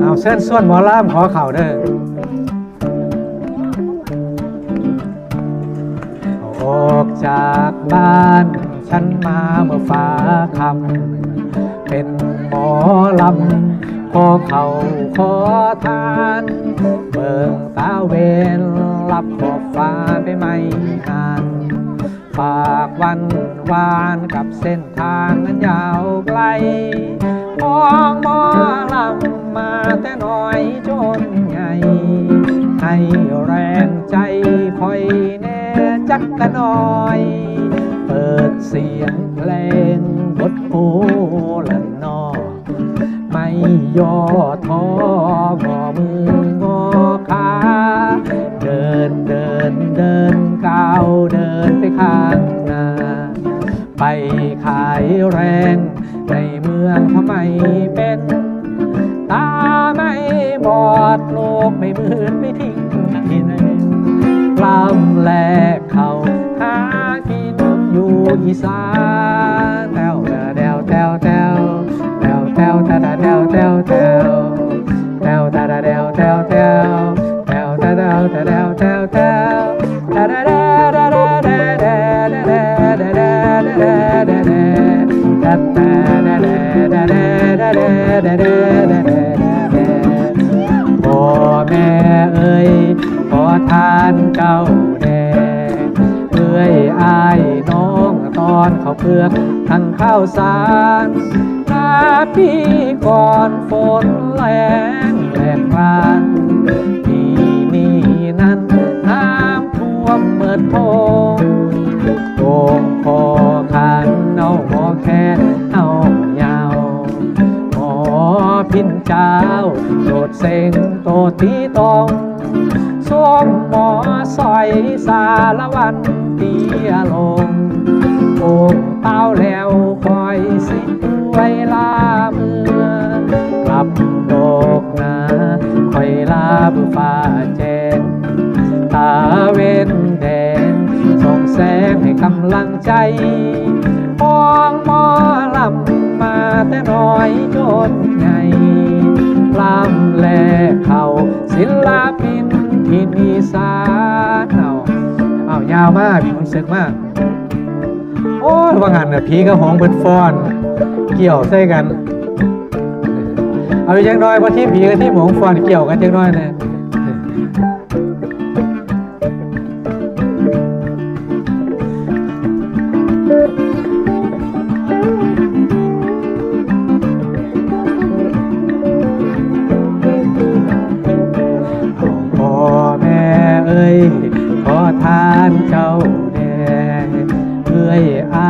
เอาเส้นส่วนหมอล่ามขอเข่าเด้อออกจากบ้าน ฉันมาเมื่อฟ้าคำเป็นหมอลำขอเข่าขอทานเบิ่งตาเวนรับขอบฟ้าไปไม่หานฝากวันวานกับเส้นทางนั้นยาวไกล องมอลำมาแต่น้อยจนใหญ่ให้แรงใจคอยแน่จักกะน้อย เปิดเสียงเพลงบทโอละนอ ไม่ย่อท้องอมืองอขา เดินเดินเดินก้าว ขายแรง ในเมืองทำไมเป็น ตาไม่บอดโลกไม่มืนไม่ทิ้งที่นกล้ำแลกเขาหากินอยู่อีสาน พ่อแม่เอ้ยขอทานเก่าแดงเอ้ยอายน้องตอนเขาเพื่อทั้งข้าวสารนาพี่ก่อนฝนแรงแรงพรานปีนี้นั้นน้ำท่วมเมิดโพ พี่ตองสวมหมอสอยสารวันเตียลงโอ่งเต้าแล้วคอยสิไว้ลาเมือกลับโลกนาคอยลาบุฟ้าแจงตาเว้นแดนส่องแสงให้กำลังใจมองหมอลำมาแต่น้อยจนใหญ่ลำ แลเขาศิลปินที่มีสารเอาเอายาวมากมีคนซึกมาก โอ้ยว่างานเนี่ยผีกระหองเป็นฟอน เกี่ยวใส่กัน เอาอย่างน้อยว่าที่ผีกับที่หมงฟอนเกี่ยวกันอย่างน้อยเนี่ย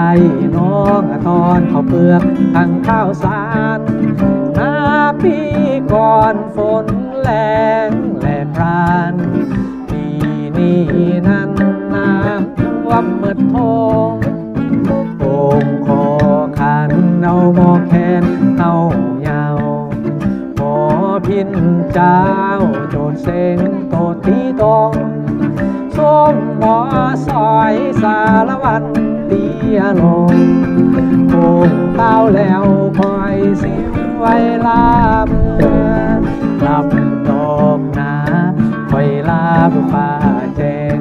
ายน้องตอนเขาเปลือกทั้งข้าวสารนาปีก่อนฝนแรงแหลกพรานปีนี้นั้นน้ำท่วมเมือดทงโป่งคอขันเอามอแคนเอายาวหมอพินเจ้าโจดเซ็ง สารวัตรเตียลงโค้งเต้าแล้วคอยสิไว้ลาเมื่อกลับดอกนาคอยลาผู้ฟ้าแจง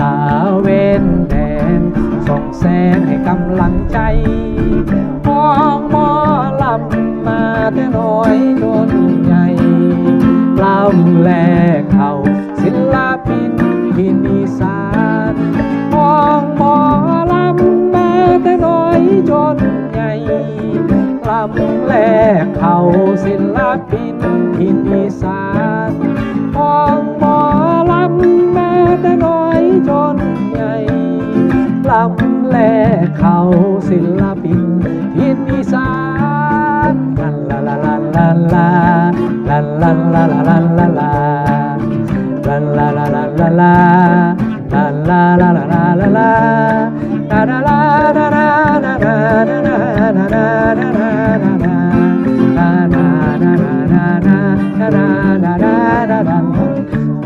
ตาเว้นแดนส่งแสงให้กำลังใจมองมอลำมาแต่น้อยจนใหญ่ลำแลเขาศิลปินหินอีสาำแลกเขาศิลปินทินอีสานของหมอลำแม้แต่น้อยจนใหญ่ลำแลกเขาศิลปินทินอีสานลาลาลาลาลาลัลาลาลาลาลาลาลัลาลาลาลาลาลัลาลาลาลาลาลาลา